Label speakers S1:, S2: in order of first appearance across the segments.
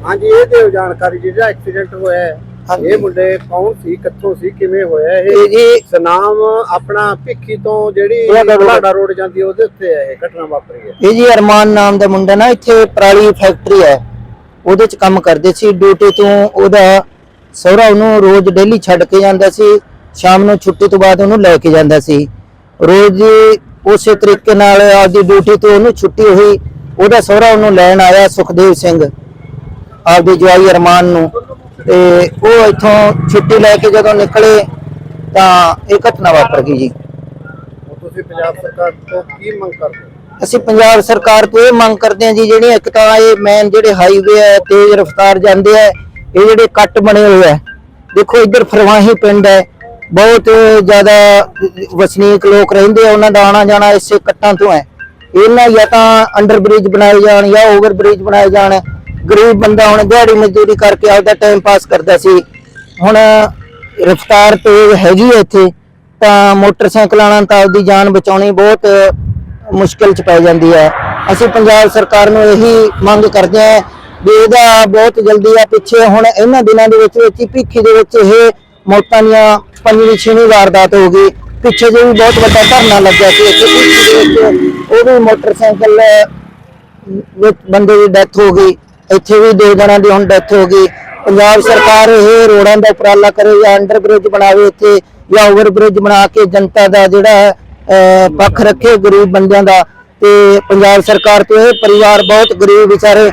S1: ਹਾਂਜੀ। ਇਹ ਦਿਓ ਜਾਣਕਾਰੀ ਜਿਹੜਾ ਐਕਸੀਡੈਂਟ ਹੋਇਆ ਹੈ।
S2: ਹਾਂਜੀ।
S1: ਇਹ ਮੁੰਡੇ ਕੌਣ ਸੀ ਕਿੱਥੋਂ ਸੀ ਕਿਵੇਂ ਹੋਇਆ
S2: ਇਹ?
S1: ਇਹ
S2: ਜੀ
S1: ਸਨਾਮ ਆਪਣਾ ਭਿੱਖੀ ਤੋਂ ਜਿਹੜੀ
S2: ਬੁਢਲਾਡਾ ਰੋਡ।
S1: ਜਾਂਦੀ ਹੈ, ਉਹਦੇ ਉੱਤੇ ਹੈ ਇਹ ਘਟਨਾ ਵਾਪਰੀ ਹੈ।
S2: ਇਹ ਜੀ ਅਰਮਾਨ ਨਾਮ ਦਾ ਮੁੰਡਾ ਨਾ ਇੱਥੇ ਪਰਾਲੀ ਫੈਕਟਰੀ ਹੈ। ਉਹਦੇ ਚ ਕੰਮ ਕਰਦੇ ਸੀ ਡਿਊਟੀ ਤੋਂ ਉਹਦਾ ਸਹੁਰਾ ਉਹਨੂੰ ਰੋਜ਼ ਡੇਲੀ ਛੱਡ ਕੇ ਜਾਂਦਾ ਸੀ ਸ਼ਾਮ ਨੂੰ ਛੁੱਟੀ ਤੋਂ ਬਾਅਦ ਉਹਨੂੰ ਲੈ ਕੇ ਜਾਂਦਾ ਸੀ। ਰੋਜ਼ ਉਸੇ ਤਰੀਕੇ ਨਾਲ ਆਪਦੀ ਡਿਊਟੀ ਤੋਂ ਉਹਨੂੰ ਛੁੱਟੀ ਹੋਈ ਉਹਦਾ ਸਹੁਰਾ ਉਹਨੂੰ ਲੈਣ ਆਇਆ ਸੁਖਦੇਵ ਸਿੰਘ। ਆਪਦੇ ਜਵਾਈ ਅਰਮਾਨ ਨੂੰ। ਤੇ ਉਹ ਇੱਥੋਂ ਛੁੱਟੀ ਲੈ ਕੇ ਜਦੋਂ ਨਿਕਲੇ ਤਾਂ ਇਹ ਘਟਨਾ ਵਾਪਰ ਗਈ ਜੀ।
S1: ਤੁਸੀਂ ਪੰਜਾਬ ਸਰਕਾਰ ਤੋਂ ਕੀ ਮੰਗ ਕਰਦੇ
S2: ਅਸੀਂ ਪੰਜਾਬ ਸਰਕਾਰ ਤੋਂ ਇਹ ਮੰਗ ਕਰਦੇ ਹਾਂ ਜੀ ਜਿਹੜੀਆਂ ਇੱਕ ਤਾਂ ਇਹ ਮੇਨ ਜਿਹੜੇ ਹਾਈਵੇ ਹੈ ਤੇਜ਼ ਰਫ਼ਤਾਰ ਜਾਂਦੇ ਆ ਇਹ ਜਿਹੜੇ ਕੱਟ ਬਣੇ ਹੋਏ ਆ ਦੇਖੋ ਇੱਧਰ ਫਰਵਾਹੀ ਪਿੰਡ ਹੈ ਬਹੁਤ ਜ਼ਿਆਦਾ ਵਸਨੀਕ ਲੋਕ ਰਹਿੰਦੇ ਆ ਉਹਨਾਂ ਦਾ ਆਣਾ ਜਾਣਾ ਇਸੇ ਕੱਟਾਂ ਤੋਂ ਹੈ। ਇਹਨਾਂ ਜਾਂ ਤਾਂ ਅੰਡਰ ਬ੍ਰਿਜ ਬਣਾਏ ਜਾਣ ਜਾਂ ਓਵਰ ਬ੍ਰਿਜ ਬਣਾਏ ਜਾਣ ਗਰੀਬ ਬੰਦਾ ਹੁਣ ਦਿਹਾੜੀ ਮਜ਼ਦੂਰੀ ਕਰਕੇ ਆਪਦਾ ਟਾਈਮ ਪਾਸ ਕਰਦਾ ਸੀ। ਹੁਣ ਰਫ਼ਤਾਰ ਤੇਜ਼ ਹੈਗੀ ਹੈ ਇੱਥੇ, ਤਾਂ ਮੋਟਰਸਾਈਕਲਾਂ ਨਾਲ ਤਾਂ ਆਪਦੀ ਜਾਨ ਬਚਾਉਣੀ ਬਹੁਤ ਮੁਸ਼ਕਿਲ ਚ ਪੈ ਜਾਂਦੀ ਹੈ। ਅਸੀਂ ਪੰਜਾਬ ਸਰਕਾਰ ਨੂੰ ਇਹੀ ਮੰਗ ਕਰਦੇ ਹਾਂ ਵੀ ਇਹਦਾ ਬਹੁਤ ਜਲਦੀ ਆ ਪਿੱਛੇ ਹੁਣ ਇਹਨਾਂ ਦਿਨਾਂ ਦੇ ਵਿੱਚ ਵਿੱਚ ਹੀ ਦੇ ਵਿੱਚ ਇਹ ਮੌਤਾਂ ਦੀਆਂ ਪੰਜਵੀਂ, ਛੇਵੀਂ ਵਾਰਦਾਤ ਹੋ ਗਈ। ਪਿੱਛੇ ਜੇ ਵੀ ਬਹੁਤ ਵੱਡਾ ਧਰਨਾ ਲੱਗਿਆ ਸੀ, ਇੱਥੇ ਭਿੱਖੀ ਦੇ ਵਿੱਚ ਉਹ ਵੀ ਮੋਟਰਸਾਈਕਲ ਵਿੱਚ ਬੰਦੇ ਦੀ ਡੈਥ ਹੋ ਗਈ। ਇੱਥੇ ਵੀ ਦੋ ਜਣਾਂ ਦੀ ਹੁਣ ਡੈਥ ਹੋ ਗਈ। ਪੰਜਾਬ ਸਰਕਾਰ ਇਹ ਰੋਡਾਂ ਦਾ ਉਪਰਾਲਾ ਕਰੇ ਜਾਂ ਅੰਡਰ ਬ੍ਰਿਜ ਬਣਾਵੇ ਇੱਥੇ ਜਾਂ ਓਵਰ ਬ੍ਰਿਜ ਬਣਾ ਕੇ ਜਨਤਾ ਦਾ ਜਿਹੜਾ ਹੈ, ਪੱਖ ਰੱਖੇ ਗਰੀਬ ਬੰਦਿਆਂ ਦਾ। ਤੇ ਪੰਜਾਬ ਸਰਕਾਰ ਤੋਂ ਇਹ ਪਰਿਵਾਰ ਬਹੁਤ ਗਰੀਬ ਵਿਚਾਰੇ।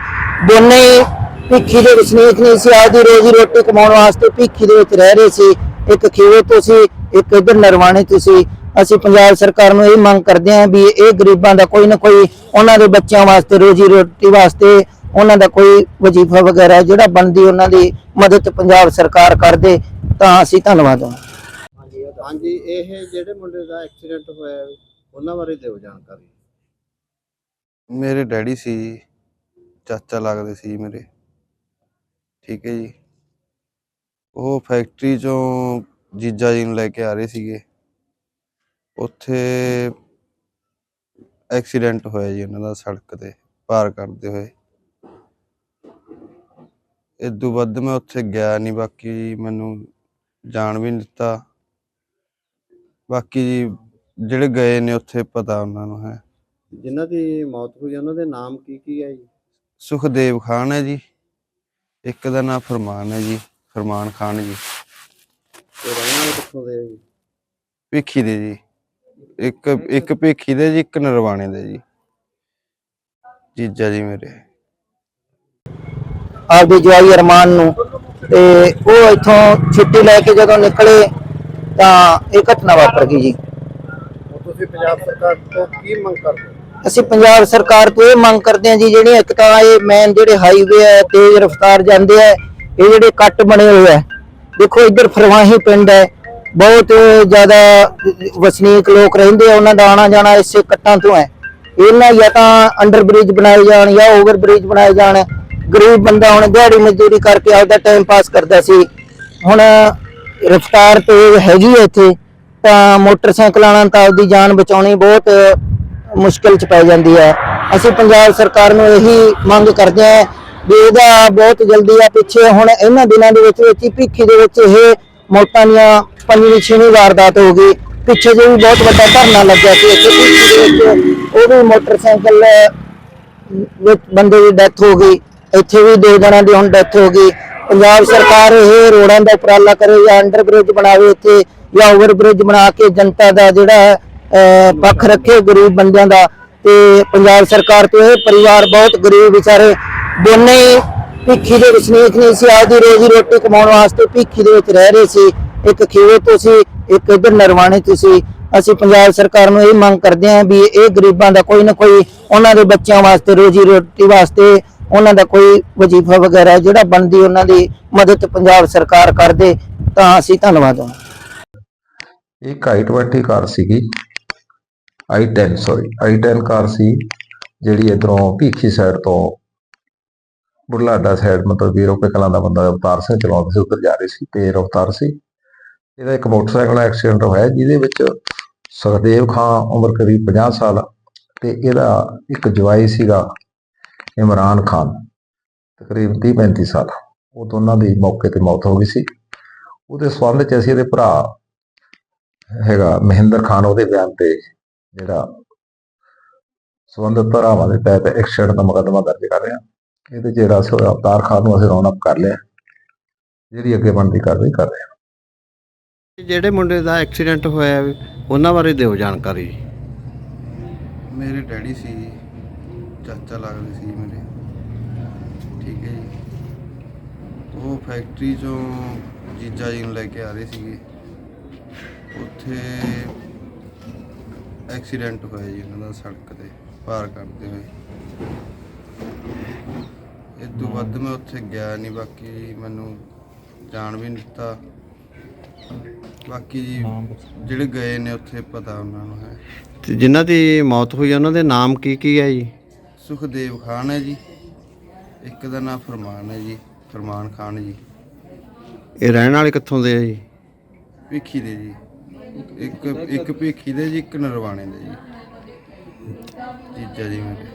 S2: ਦੋਨੇ ਭਿੱਖੀ ਦੇ ਵਸਨੀਕ ਨਹੀਂ ਸੀ ਆਪਦੀ ਰੋਜ਼ੀ ਰੋਟੀ ਕਮਾਉਣ ਵਾਸਤੇ ਭਿੱਖੀ ਦੇ ਵਿੱਚ ਰਹਿ ਰਹੇ ਸੀ। ਇੱਕ ਖੀਵੇ ਤੋਂ ਸੀ ਇੱਕ ਇਧਰ ਨਰਵਾਣੇ ਤੋਂ ਸੀ ਅਸੀਂ ਪੰਜਾਬ ਸਰਕਾਰ ਨੂੰ ਇਹ ਮੰਗ ਕਰਦੇ ਹਾਂ ਵੀ ਇਹ ਗਰੀਬਾਂ ਦਾ ਕੋਈ ਨਾ ਕੋਈ ਉਹਨਾਂ ਦੇ ਬੱਚਿਆਂ ਵਾਸਤੇ ਰੋਜੀ ਰੋਟੀ ਵਾਸਤੇ ਉਹਨਾਂ ਦਾ ਕੋਈ ਵਜ਼ੀਫਾ ਵਗੈਰਾ ਜਿਹੜਾ ਬਣਦੀ ਉਹਨਾਂ ਦੀ ਮਦਦ ਪੰਜਾਬ ਸਰਕਾਰ ਕਰਦੇ ਤਾਂ ਅਸੀਂ ਧੰਨਵਾਦ ਹਾਂ।
S1: ਹਾਂਜੀ ਇਹ ਜਿਹੜੇ ਮੁੰਡੇ ਦਾ ਐਕਸੀਡੈਂਟ ਹੋਇਆ ਹੈ, ਉਹਨਾਂ ਬਾਰੇ ਦਿਓ ਜਾਣਕਾਰੀ।
S3: ਮੇਰੇ ਡੈਡੀ ਸੀ ਚਾਚਾ ਲੱਗਦੇ ਸੀ ਮੇਰੇ। ਠੀਕ ਹੈ ਜੀ। ਉਹ ਫੈਕਟਰੀ ਚੋਂ ਜੀਜਾ ਜੀ ਨੂੰ ਲੈ ਕੇ ਆ ਰਹੇ ਸੀਗੇ। ਉੱਥੇ ਐਕਸੀਡੈਂਟ ਹੋਇਆ ਜੀ ਉਹਨਾਂ ਦਾ ਸੜਕ ਤੇ ਪਾਰ ਕਰਦੇ ਹੋਏ। ਇਦੋਂ ਵੱਧ ਮੈਂ ਉੱਥੇ ਗਿਆ ਨਹੀਂ ਬਾਕੀ ਮੈਨੂੰ ਜਾਣ ਵੀ ਨਹੀਂ ਦਿੱਤਾ। ਬਾਕੀ ਜੀ ਜਿਹੜੇ ਗਏ ਨੇ ਉੱਥੇ ਪਤਾ ਉਹਨਾਂ ਨੂੰ ਹੈ।
S1: ਜਿਨ੍ਹਾਂ ਦੀ ਮੌਤ ਹੋਈ ਉਹਨਾਂ ਦੇ ਨਾਮ ਕੀ ਕੀ ਹੈ ਜੀ?
S3: ਸੁਖਦੇਵ ਖਾਨ ਹੈ ਜੀ। ਇੱਕ ਦਾ ਨਾਮ ਫਰਮਾਨ ਹੈ ਜੀ ਫਰਮਾਨ ਖਾਨ ਜੀ।
S1: ਤੇ ਰਹਿਣ ਵਾਲੇ ਕਿੱਥੋਂ ਦੇ ਆ ਜੀ?
S3: ਭਿੱਖੀ ਦੇ ਜੀ। ਇੱਕ ਇੱਕ ਭਿੱਖੀ ਦੇ ਜੀ ਇੱਕ ਨਰਵਾਣੇ ਦੇ ਜੀ। ਜੀਜਾ ਜੀ ਮੇਰੇ।
S2: ਆਪਦੇ ਜਵਾਈ ਅਰਮਾਨ ਨੂੰ। ਤੇ ਉਹ ਇੱਥੋਂ ਛੁੱਟੀ ਲੈ ਕੇ ਜਦੋਂ ਨਿਕਲੇ ਤਾਂ ਇਹ ਘਟਨਾ ਵਾਪਰ ਗਈ ਜੀ।
S1: ਤੁਸੀਂ ਪੰਜਾਬ ਸਰਕਾਰ ਤੋਂ ਕੀ ਮੰਗ ਕਰਦੇ ਹੋ?
S2: ਅਸੀਂ ਪੰਜਾਬ ਸਰਕਾਰ ਤੋਂ ਇਹ ਮੰਗ ਕਰਦੇ ਹਾਂ ਜੀ ਜਿਹੜੀਆਂ ਇੱਕ ਤਾਂ ਇਹ ਮੇਨ ਜਿਹੜੇ ਹਾਈਵੇ ਹੈ ਤੇਜ਼ ਰਫ਼ਤਾਰ ਜਾਂਦੇ ਆ ਇਹ ਜਿਹੜੇ ਕੱਟ ਬਣੇ ਹੋਏ ਆ ਦੇਖੋ ਇੱਧਰ ਫਰਵਾਹੀ ਪਿੰਡ ਹੈ ਬਹੁਤ ਜ਼ਿਆਦਾ ਵਸਨੀਕ ਲੋਕ ਰਹਿੰਦੇ ਆ ਉਹਨਾਂ ਦਾ ਆਣਾ ਜਾਣਾ ਇਸੇ ਕੱਟਾਂ ਤੋਂ ਹੈ। ਇਹਨਾਂ ਜਾਂ ਤਾਂ ਅੰਡਰ ਬ੍ਰਿਜ ਬਣਾਏ ਜਾਣ ਜਾਂ ਓਵਰ ਬ੍ਰਿਜ ਬਣਾਏ ਜਾਣ। ਗਰੀਬ ਬੰਦਾ ਹੁਣ ਦਿਹਾੜੀ ਮਜ਼ਦੂਰੀ ਕਰਕੇ ਆਪਦਾ ਟਾਈਮ ਪਾਸ ਕਰਦਾ ਸੀ। ਹੁਣ ਰਫ਼ਤਾਰ ਤੇਜ਼ ਹੈਗੀ ਹੈ ਇੱਥੇ, ਤਾਂ ਮੋਟਰਸਾਈਕਲਾਂ ਨਾਲ ਤਾਂ ਆਪਦੀ ਜਾਨ ਬਚਾਉਣੀ ਬਹੁਤ ਮੁਸ਼ਕਲ ਚ ਪੈ ਜਾਂਦੀ ਹੈ। ਅਸੀਂ ਪੰਜਾਬ ਸਰਕਾਰ ਨੂੰ ਇਹੀ ਮੰਗ ਕਰਦੇ ਹਾਂ ਵੀ ਇਹਦਾ ਬਹੁਤ ਜਲਦੀ ਆ ਪਿੱਛੇ ਹੁਣ ਇਹਨਾਂ ਦਿਨਾਂ ਦੇ ਵਿੱਚ ਵਿੱਚ ਹੀ ਭਿੱਖੀ ਦੇ ਵਿੱਚ ਇਹ ਮੌਤਾਂ ਦੀਆਂ ਪੰਜਵੀਂ, ਛੇਵੀਂ ਵਾਰਦਾਤ ਹੋ ਗਈ। ਪਿੱਛੇ ਜੇ ਵੀ ਬਹੁਤ ਵੱਡਾ ਧਰਨਾ ਲੱਗਿਆ ਸੀ, ਇੱਥੇ ਭਿੱਖੀ ਦੇ ਵਿੱਚ ਉਹ ਵੀ ਮੋਟਰਸਾਈਕਲ ਵਿੱਚ ਬੰਦੇ ਦੀ ਡੈਥ ਹੋ ਗਈ। ਇੱਥੇ ਵੀ ਦੋ ਜਣਾਂ ਦੀ ਹੁਣ ਡੈਥ ਹੋ ਗਈ। ਪੰਜਾਬ ਸਰਕਾਰ ਇਹ ਰੋਡਾਂ ਦਾ ਉਪਰਾਲਾ ਕਰੇ ਜਾਂ ਅੰਡਰ ਬ੍ਰਿਜ ਬਣਾਵੇ ਇੱਥੇ, ਜਾਂ ਓਵਰ ਬ੍ਰਿਜ ਬਣਾ ਕੇ ਜਨਤਾ ਦਾ ਜਿਹੜਾ ਪੱਖ ਰੱਖੇ ਗਰੀਬ ਬੰਦਿਆਂ ਦਾ। ਤੇ ਪੰਜਾਬ ਸਰਕਾਰ ਤੋਂ ਇਹ ਪਰਿਵਾਰ ਬਹੁਤ ਗਰੀਬ ਵਿਚਾਰੇ, ਦੋਨੇ ਭਿੱਖੀ ਦੇ ਵਸਨੀਕ ਨਹੀਂ ਸੀ, ਆਪਦੀ ਰੋਜ਼ੀ ਰੋਟੀ ਕਮਾਉਣ ਵਾਸਤੇ ਭਿੱਖੀ ਦੇ ਵਿੱਚ ਰਹਿ ਰਹੇ ਸੀ। ਇੱਕ ਖੀਵੇ ਤੋਂ ਸੀ ਇੱਕ ਇਧਰ ਨਰਵਾਣੇ ਤੋਂ ਸੀ ਅਸੀਂ ਪੰਜਾਬ ਸਰਕਾਰ ਨੂੰ ਇਹ ਮੰਗ ਕਰਦੇ ਹਾਂ ਵੀ ਇਹ ਗਰੀਬਾਂ ਦਾ ਕੋਈ ਨਾ ਕੋਈ ਉਹਨਾਂ ਦੇ ਬੱਚਿਆਂ ਵਾਸਤੇ, ਰੋਜੀ ਰੋਟੀ ਵਾਸਤੇ ਉਹਨਾਂ ਦਾ ਕੋਈ ਵਜ਼ੀਫਾ ਵਗੈਰਾ ਜਿਹੜਾ ਬਣਦੀ ਉਹਨਾਂ ਦੀ ਮਦਦ ਪੰਜਾਬ ਸਰਕਾਰ ਕਰਦੇ, ਤਾਂ ਅਸੀਂ ਧੰਨਵਾਦ ਹਾਂ।
S4: ਇੱਕ i20 ਕਾਰ ਸੀਗੀ। i10 ਸੌਰੀ i10 ਕਾਰ ਸੀ, ਜਿਹੜੀ ਇਧਰੋਂ ਭੀਖੀ ਸਾਈਡ ਤੋਂ ਬੁਢਲਾਡਾ ਸਾਈਡ ਮਤਲਬ ਵੀਰੋ ਕੇ ਕਲਾਂ ਦਾ ਬੰਦਾ ਅਵਤਾਰ ਸਿੰਘ ਚਲਾਉਂਦਾ ਸੀ, ਉੱਧਰ ਜਾ ਰਹੀ ਸੀ, ਤੇਜ਼ ਰਫ਼ਤਾਰ ਸੀ। ਇਹਦਾ ਇੱਕ ਮੋਟਰਸਾਈਕਲ ਐਕਸੀਡੈਂਟ ਹੋਇਆ, ਜਿਹਦੇ ਵਿੱਚ ਸੁਖਦੇਵ ਖਾਨ ਉਮਰ ਕਰੀਬ 50 ਸਾਲ ਤੇ ਇਹਦਾ ਇੱਕ ਜਵਾਈ ਸੀਗਾ ਇਮਰਾਨ ਖਾਨ ਤਕਰੀਬਨ 30 35 ਸਾਲ। ਉਹ ਦੋਨਾਂ ਦੀ ਮੌਕੇ ਤੇ ਮੌਤ ਹੋ ਗਈ ਸੀ। ਉਹਦੇ ਸਬੰਧ ਚ ਅਸੀਂ ਇਹਦੇ ਭਰਾ ਹੈਗਾ ਮਹਿੰਦਰ ਖਾਨ ਉਹਦੇ ਬਿਆਨ ਤੇ ਜਿਹੜਾ ਸਬੰਧਤ ਭਰਾਵਾਂ ਦੇ ਤਹਿਤ ਐਕਸੀਡੈਂਟ ਦਾ ਮੁਕੱਦਮਾ ਦਰਜ ਕਰ ਰਹੇ ਹਾਂ। ਇਹਦੇ ਚ ਜਿਹੜਾ ਅਸੀਂ ਅਵਤਾਰ ਖਾਨ ਨੂੰ ਅਸੀਂ ਰੌਣਕ ਕਰ ਲਿਆ। ਜਿਹੜੀ ਅੱਗੇ ਬਣਦੀ ਕਾਰਵਾਈ ਕਰ ਰਹੇ ਹਾਂ।
S1: ਜਿਹੜੇ ਮੁੰਡੇ ਦਾ ਐਕਸੀਡੈਂਟ ਹੋਇਆ ਉਹਨਾਂ ਬਾਰੇ ਦਿਓ ਜਾਣਕਾਰੀ ਜੀ।
S3: ਮੇਰੇ ਡੈਡੀ ਸੀ ਚਾਚਾ ਲੱਗਦੇ ਸੀ ਮੇਰੇ। ਠੀਕ ਹੈ ਜੀ। ਉਹ ਫੈਕਟਰੀ ਚੋਂ ਜੀਜਾ ਜੀ ਨੂੰ ਲੈ ਕੇ ਆ ਰਹੇ ਸੀਗੇ। ਉੱਥੇ ਐਕਸੀਡੈਂਟ ਹੋਇਆ ਜੀ ਉਹਨਾਂ ਦਾ ਸੜਕ ਤੇ ਪਾਰ ਕਰਦੇ ਹੋਏ। ਇਹ ਤੋਂ ਵੱਧ ਮੈਂ ਉੱਥੇ ਗਿਆ ਨਹੀਂ ਬਾਕੀ ਮੈਨੂੰ ਜਾਣ ਵੀ ਨਹੀਂ ਦਿੱਤਾ। ਬਾਕੀ ਜੀ ਜਿਹੜੇ ਗਏ ਨੇ ਉੱਥੇ ਪਤਾ ਉਹਨਾਂ ਨੂੰ ਹੈ।
S1: ਤੇ ਜਿਨ੍ਹਾਂ ਦੀ ਮੌਤ ਹੋਈ ਆ, ਉਹਨਾਂ ਦੇ ਨਾਮ ਕੀ ਕੀ ਹੈ ਜੀ?
S3: ਸੁਖਦੇਵ ਖਾਨ ਹੈ ਜੀ। ਇੱਕ ਦਾ ਨਾਮ ਫਰਮਾਨ ਹੈ ਜੀ ਫਰਮਾਨ ਖਾਨ ਜੀ।
S1: ਇਹ ਰਹਿਣ ਵਾਲੇ ਕਿੱਥੋਂ ਦੇ ਆ ਜੀ?
S3: ਭਿੱਖੀ ਦੇ ਜੀ। ਇੱਕ ਇੱਕ ਭਿੱਖੀ ਦੇ ਜੀ ਇੱਕ ਨਰਵਾਣੇ ਦੇ ਜੀ। ਜੀਜਾ ਜੀ ਮੇਰੇ